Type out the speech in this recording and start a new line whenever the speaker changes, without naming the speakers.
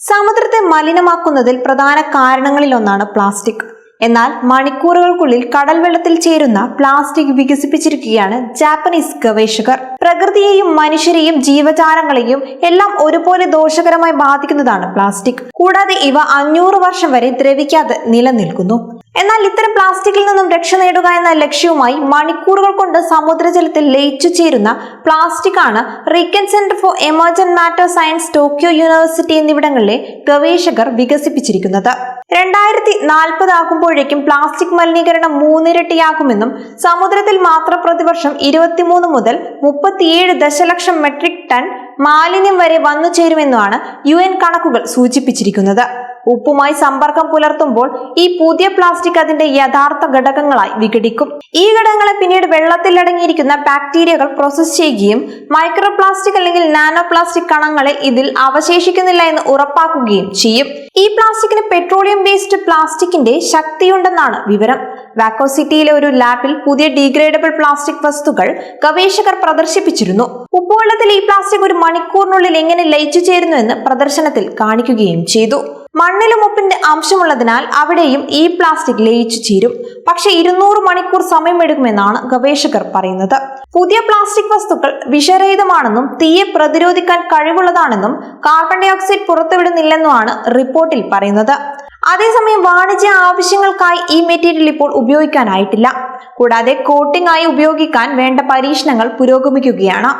സമുദ്രത്തെ മലിനമാക്കുന്നതിൽ പ്രധാന കാരണങ്ങളിൽ ഒന്നാണ് പ്ലാസ്റ്റിക്. എന്നാൽ മണിക്കൂറുകൾക്കുള്ളിൽ കടൽ വെള്ളത്തിൽ ചേരുന്ന പ്ലാസ്റ്റിക് വികസിപ്പിച്ചിരിക്കുകയാണ് ജാപ്പനീസ് ഗവേഷകർ. പ്രകൃതിയെയും മനുഷ്യരെയും ജീവജാലങ്ങളെയും എല്ലാം ഒരുപോലെ ദോഷകരമായി ബാധിക്കുന്നതാണ് പ്ലാസ്റ്റിക്. കൂടാതെ ഇവ അഞ്ഞൂറ് വർഷം വരെ ദ്രവിക്കാതെ നിലനിൽക്കുന്നു. എന്നാൽ ഇത്തരം പ്ലാസ്റ്റിക്കിൽ നിന്നും രക്ഷ നേടുക എന്ന ലക്ഷ്യവുമായി മണിക്കൂറുകൾ കൊണ്ട് സമുദ്രജലത്തിൽ ലയിച്ചു ചേരുന്ന പ്ലാസ്റ്റിക് ആണ് RIKEN centre for emergent matter science Tokyo university എന്നിവിടങ്ങളിലെ ഗവേഷകർ വികസിപ്പിച്ചിരിക്കുന്നത്. രണ്ടായിരത്തി നാൽപ്പത് ആകുമ്പോഴേക്കും പ്ലാസ്റ്റിക് മലിനീകരണം മൂന്നിരട്ടിയാകുമെന്നും സമുദ്രത്തിൽ മാത്രം പ്രതിവർഷം ഇരുപത്തിമൂന്ന് മുതൽ മുപ്പത്തിയേഴ് ദശലക്ഷം മെട്രിക് ടൺ മാലിന്യം വരെ വന്നു ചേരുമെന്നുമാണ് യു കണക്കുകൾ സൂചിപ്പിച്ചിരിക്കുന്നത്. ഉപ്പുമായി സമ്പർക്കം പുലർത്തുമ്പോൾ ഈ പുതിയ പ്ലാസ്റ്റിക് അതിന്റെ യഥാർത്ഥ ഘടകങ്ങളായി വിഘടിക്കും. ഈ ഘടകങ്ങളെ പിന്നീട് വെള്ളത്തിൽ അടങ്ങിയിരിക്കുന്ന ബാക്ടീരിയകൾ പ്രോസസ് ചെയ്യുകയും മൈക്രോ പ്ലാസ്റ്റിക് അല്ലെങ്കിൽ നാനോ പ്ലാസ്റ്റിക് കണങ്ങളെ ഇതിൽ അവശേഷിക്കുന്നില്ല എന്ന് ഉറപ്പാക്കുകയും ചെയ്യും. ഈ പ്ലാസ്റ്റിക്കിന് പെട്രോളിയം ബേസ്ഡ് പ്ലാസ്റ്റിക്കിന്റെ ശക്തിയുണ്ടെന്നാണ് വിവരം. വാക്കോസിറ്റിയിലെ ഒരു ലാബിൽ പുതിയ ഡീഗ്രേഡബിൾ പ്ലാസ്റ്റിക് വസ്തുക്കൾ ഗവേഷകർ പ്രദർശിപ്പിച്ചിരുന്നു. ഉപ്പുവെള്ളത്തിൽ ഈ പ്ലാസ്റ്റിക് ഒരു മണിക്കൂറിനുള്ളിൽ എങ്ങനെ ലയിച്ചു ചേരുന്നു എന്ന് പ്രദർശനത്തിൽ കാണിക്കുകയും ചെയ്തു. മണ്ണിലും ഉപ്പിന്റെ അംശമുള്ളതിനാൽ അവിടെയും ഈ പ്ലാസ്റ്റിക് ലയിച്ചു ചേരും. പക്ഷേ ഇരുന്നൂറ് മണിക്കൂർ സമയമെടുക്കുമെന്നാണ് ഗവേഷകർ പറയുന്നത്. പുതിയ പ്ലാസ്റ്റിക് വസ്തുക്കൾ വിഷരഹിതമാണെന്നും തീയെ പ്രതിരോധിക്കാൻ കഴിവുള്ളതാണെന്നും കാർബൺ ഡൈ ഓക്സൈഡ് പുറത്തുവിടുന്നില്ലെന്നുമാണ് റിപ്പോർട്ടിൽ പറയുന്നത്. അതേസമയം വാണിജ്യ ആവശ്യങ്ങൾക്കായി ഈ മെറ്റീരിയൽ ഇപ്പോൾ ഉപയോഗിക്കാനായിട്ടില്ല. കൂടാതെ കോട്ടിംഗ് ആയി ഉപയോഗിക്കാൻ വേണ്ട പരീക്ഷണങ്ങൾ പുരോഗമിക്കുകയാണ്.